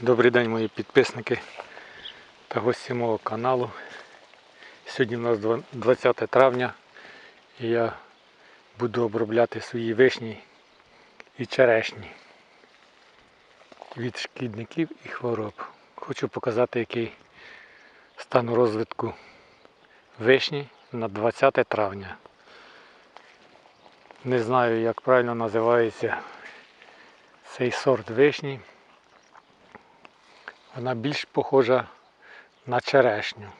Добрий день, мої підписники та гості мого каналу. Сьогодні у нас 20 травня і я буду обробляти свої вишні і черешні від шкідників і хвороб. Хочу показати, який стан розвитку вишні на 20 травня. Не знаю, як правильно називається цей сорт вишні. Вона більш похожа на черешню.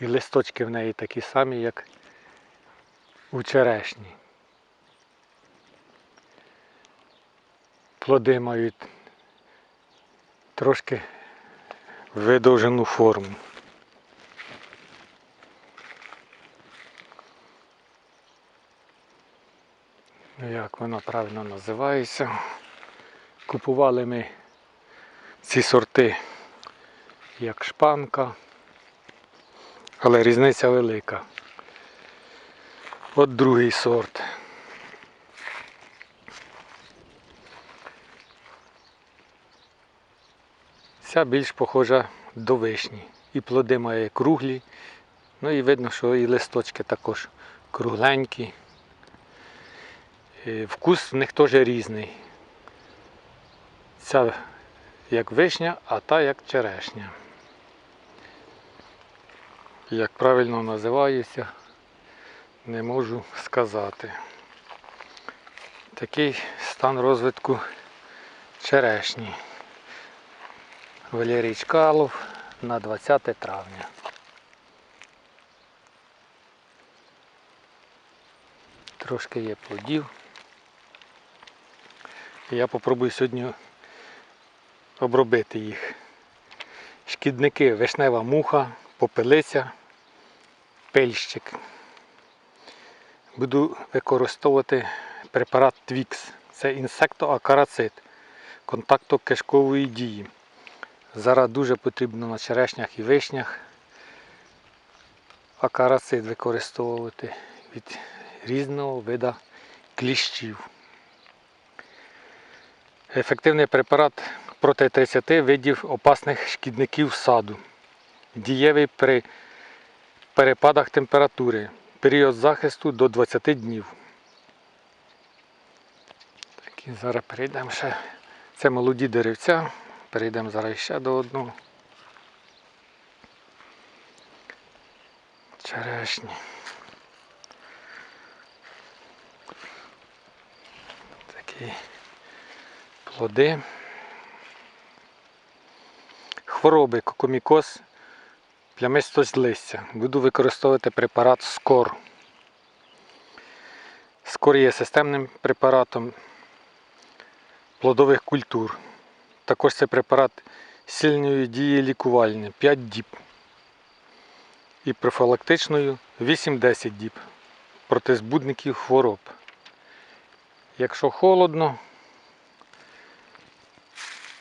І листочки в неї такі самі, як у черешні. Плоди мають трошки видовжену форму. Ну, Як вона правильно називається? Купували ми ці сорти як шпанка, але різниця велика. От другий сорт. Ця більш похожа до вишні. І плоди має круглі. Ну і видно, що і листочки також кругленькі. Е, Вкус в них теж різний. Ця як вишня, а та як черешня. Як правильно називаюся, не можу сказати. Такий стан розвитку черешні. Валерій Чкалов на 20 травня. Трошки є плодів. Я попробую сьогодні обробити їх. Шкідники вишнева муха, попелиця, пильщик. Буду використовувати препарат Twix. Це інсектоакарацит контактокишкової дії. Зараз дуже потрібно на черешнях і вишнях акарацит використовувати від різного вида кліщів. Ефективний препарат проти 30 видів опасних шкідників саду. Дієвий при перепадах температури. Період захисту до 20 днів. Так, і зараз перейдемо ще. Це молоді деревця. Перейдемо зараз ще до одного. Черешні. Такі плоди. Хвороби, кокомікоз, плямистость листя. Буду використовувати препарат Скор. Скор є системним препаратом плодових культур. Також це препарат сильної дії лікувальної 5 діб. І профілактичною 8-10 діб проти збудників хвороб. Якщо холодно,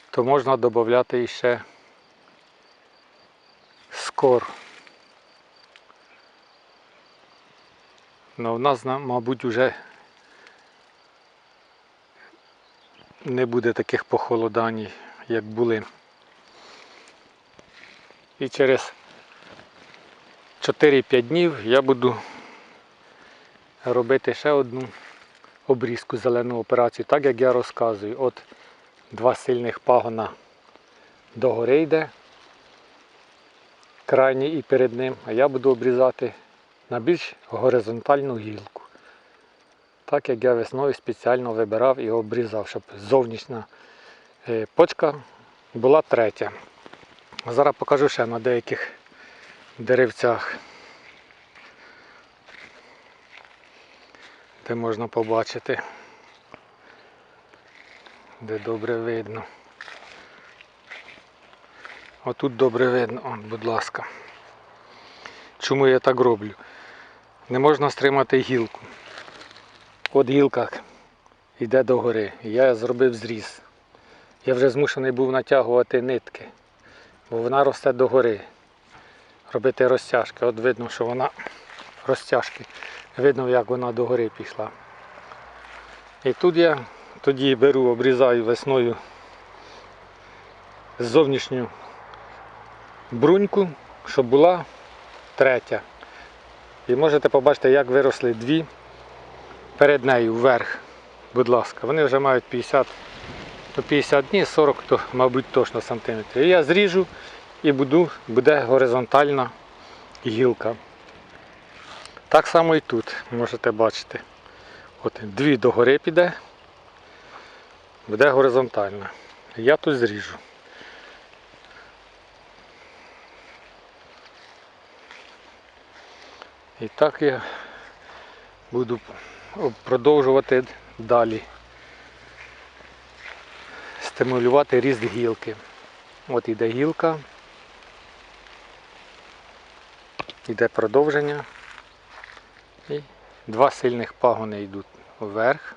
то можна додати іще скор. Ну, в нас, мабуть, вже не буде таких похолодань, як були. І через 4-5 днів я буду робити ще одну обрізку зелену операцію, так як я розказую. От два сильних пагона догори йде, крайній і перед ним, а я буду обрізати на більш горизонтальну гілку. Так як я весною спеціально вибирав і обрізав, щоб зовнішня е, почка була третя. Зараз покажу ще на деяких деревцях, де можна побачити, де добре видно. Отут добре видно, От, будь ласка. Чому я так роблю? Не можна стримати гілку. От гілка йде догори. І Я зробив зріз. Я вже змушений був натягувати нитки, бо вона росте догори. Робити розтяжки. От видно, що вона розтяжки. Видно, як вона догори пішла. І тут я тоді беру, обрізаю весною зовнішню бруньку, щоб була третя. І можете побачити, як виросли дві перед нею вверх. Будь ласка, вони вже мають 50, ну, 50 днів, 40, то, мабуть, точно сантиметрів. І я зріжу і буду, буде горизонтальна гілка. Так само і тут можете бачити. От дві догори піде, буде горизонтальна. Я тут зріжу. І так я буду продовжувати далі стимулювати ріст гілки. От іде гілка, іде продовження. І два сильних пагони йдуть вверх.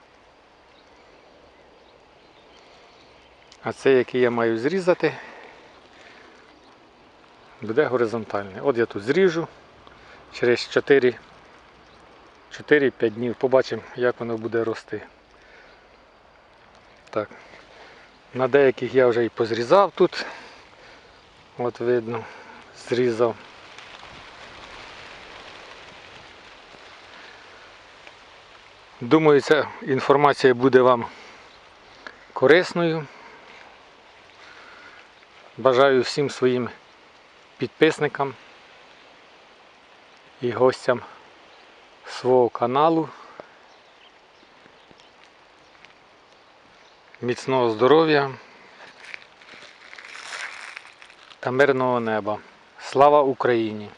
А цей, який я маю зрізати, буде горизонтальний. От я тут зріжу через 4 4-5 днів. Побачимо, як воно буде рости. Так. На деяких я вже і позрізав тут. От видно, зрізав. Думаю, ця інформація буде вам корисною. Бажаю всім своїм підписникам і гостям свого каналу. Міцного здоров'я та мирного неба. Слава Україні!